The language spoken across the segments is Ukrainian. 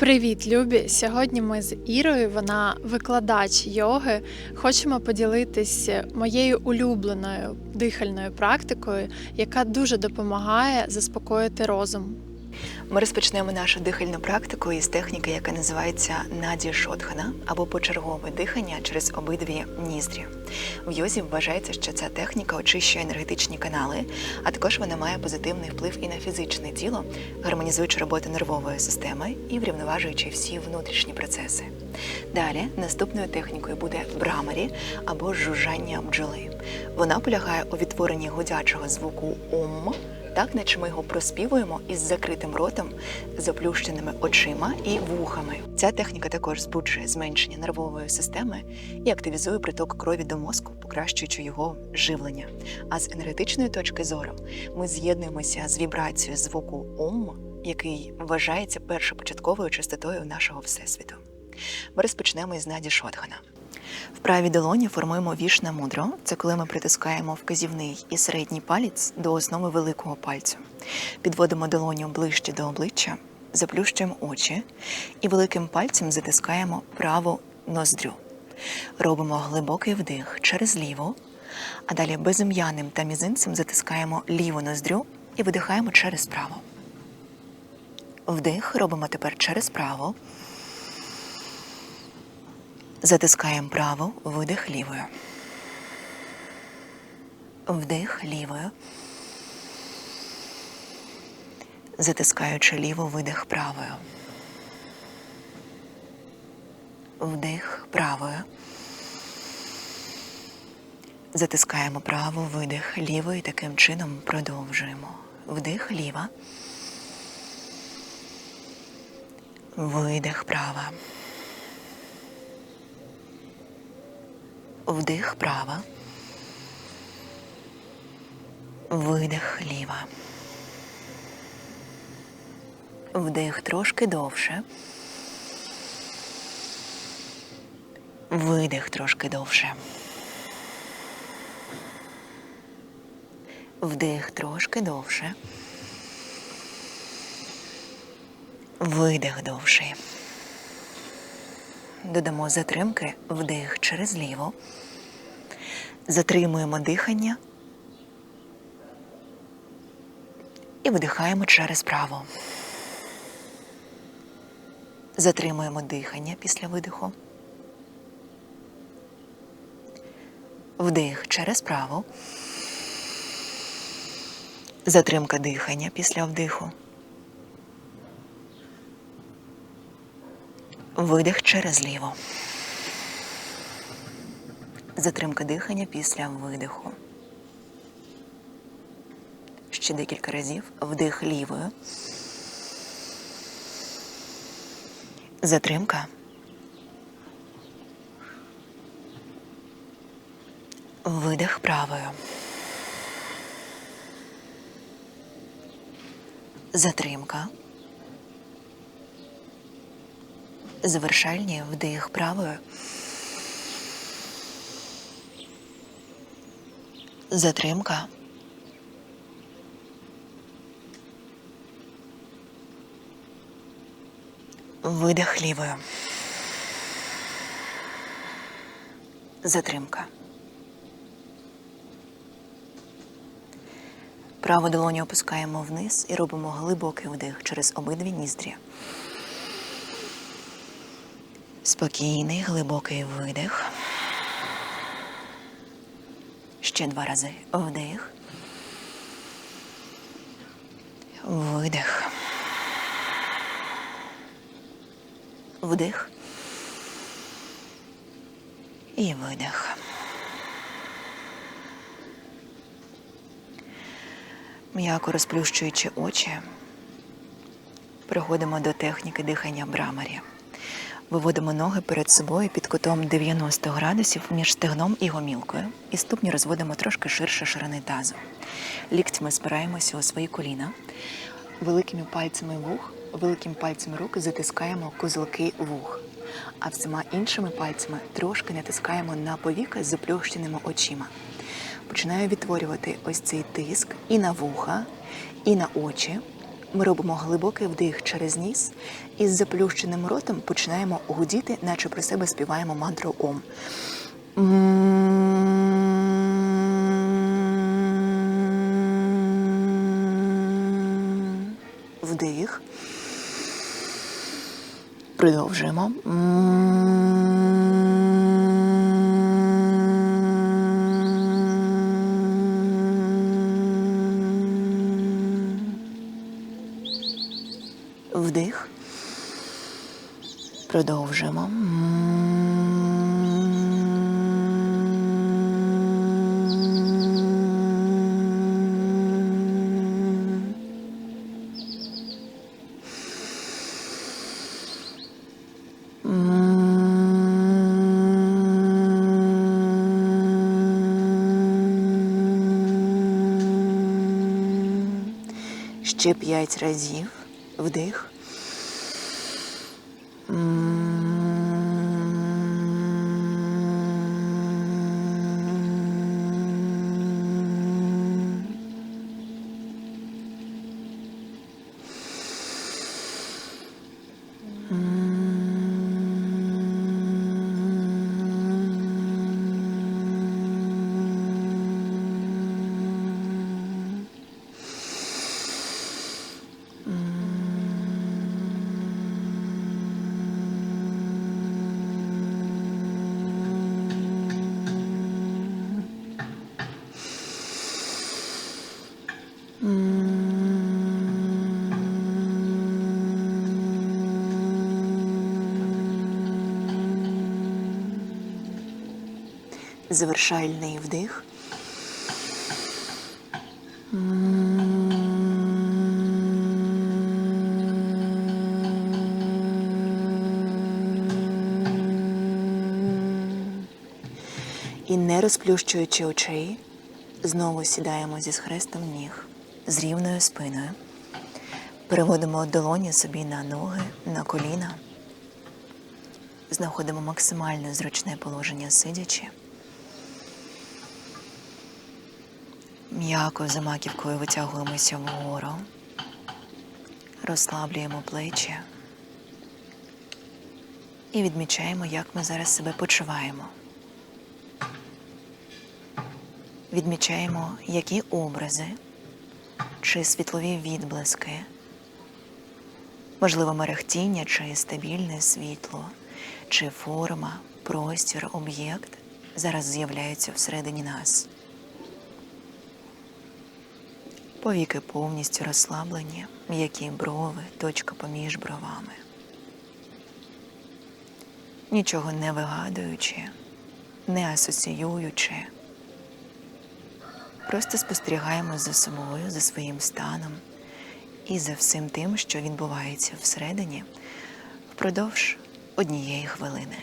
Привіт, Любі! Сьогодні ми з Ірою, вона викладач йоги. Хочемо поділитися моєю улюбленою дихальною практикою, яка дуже допомагає заспокоїти розум. Ми розпочнемо нашу дихальну практику із техніки, яка називається Наді Шотхана або почергове дихання через обидві ніздрі. В йозі вважається, що ця техніка очищує енергетичні канали, а також вона має позитивний вплив і на фізичне тіло, гармонізуючи роботу нервової системи і врівноважуючи всі внутрішні процеси. Далі наступною технікою буде брамарі або жужжання бджоли. Вона полягає у відтворенні гудячого звуку ум так наче ми його проспівуємо із закритим ротом, заплющеними очима і вухами. Ця техніка також збуджує зменшення нервової системи і активізує приток крові до мозку, покращуючи його живлення. А з енергетичної точки зору ми з'єднуємося з вібрацією звуку ум, який вважається першопочатковою частотою нашого всесвіту. Ми розпочнемо із Наді Шотхана. В правій долоні формуємо вішна мудро. Це коли ми притискаємо вказівний і середній палець до основи великого пальцю. Підводимо долоню ближче до обличчя, заплющуємо очі і великим пальцем затискаємо праву ноздрю. Робимо глибокий вдих через ліву, а далі безім'яним та мізинцем затискаємо ліву ноздрю і видихаємо через праву. Вдих робимо тепер через праву. Затискаємо праву, видих лівою. Вдих лівою. Затискаючи ліву, видих правою. Вдих правою. Затискаємо праву, видих лівою і таким чином продовжуємо. Вдих ліва. Видих права. Вдих права. Видих ліва. Вдих трошки довше. Видих трошки довше. Вдих трошки довше. Видих довший. Додамо затримки вдих через ліву. Затримуємо дихання і видихаємо через право. Затримуємо дихання після видиху. Вдих через право. Затримка дихання після вдиху. Видих через ліво. Затримка дихання після видиху. Ще декілька разів. Вдих лівою. Затримка. Видих правою. Затримка. Завершальний вдих правою. Затримка. Видих лівою. Затримка. Праву долоню опускаємо вниз і робимо глибокий вдих через обидві ніздрі. Спокійний, глибокий видих. Ще два рази. Вдих. Видих. Вдих. І видих. М'яко розплющуючи очі, переходимо до техніки дихання брамарі. Виводимо ноги перед собою під кутом 90 градусів між стегном і гомілкою. І ступні розводимо трошки ширше ширини тазу. Ліктями спираємося у свої коліна. Великими пальцями вух, великим пальцем рук затискаємо козлки вух. А всіма іншими пальцями трошки натискаємо на повіки з заплющеними очима. Починаю відтворювати ось цей тиск і на вуха, і на очі. Ми робимо глибокий вдих через ніс і з заплющеним ротом починаємо гудіти, наче про себе співаємо мантру Ом. Вдих. Продовжуємо. Вдих. Продовжуємо. Ще п'ять разів. Вдих. Завершальний вдих. І не розплющуючи очей, знову сідаємо зі схрестом ніг, з рівною спиною. Переводимо долоні собі на ноги, на коліна. Знаходимо максимально зручне положення сидячи. М'яко за маківкою витягуємося вгору, розслаблюємо плечі і відмічаємо, як ми зараз себе почуваємо. Відмічаємо, які образи чи світлові відблиски, можливо, мерехтіння чи стабільне світло, чи форма, простір, об'єкт зараз з'являються всередині нас. Повіки повністю розслаблені, м'які брови, точка поміж бровами. Нічого не вигадуючи, не асоціюючи. Просто спостерігаємо за собою, за своїм станом і за всім тим, що відбувається всередині впродовж однієї хвилини.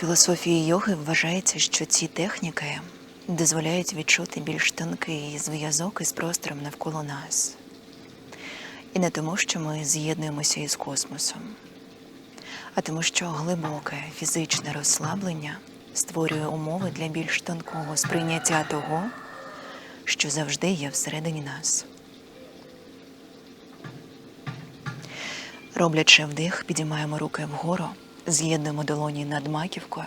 Філософії йоги вважається, що ці техніки дозволяють відчути більш тонкий зв'язок із простором навколо нас. І не тому, що ми з'єднуємося із космосом, а тому, що глибоке фізичне розслаблення створює умови для більш тонкого сприйняття того, що завжди є всередині нас. Роблячи вдих, підіймаємо руки вгору, з'єднуємо долоні над маківкою.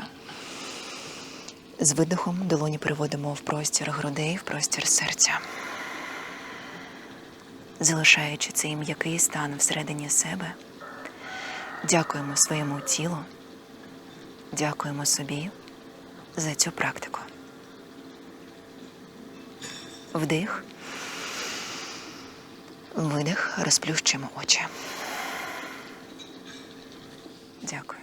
З видихом долоні переводимо в простір грудей, в простір серця. Залишаючи цей м'який стан всередині себе, дякуємо своєму тілу, дякуємо собі за цю практику. Вдих. Видих, розплющуємо очі. Дякую.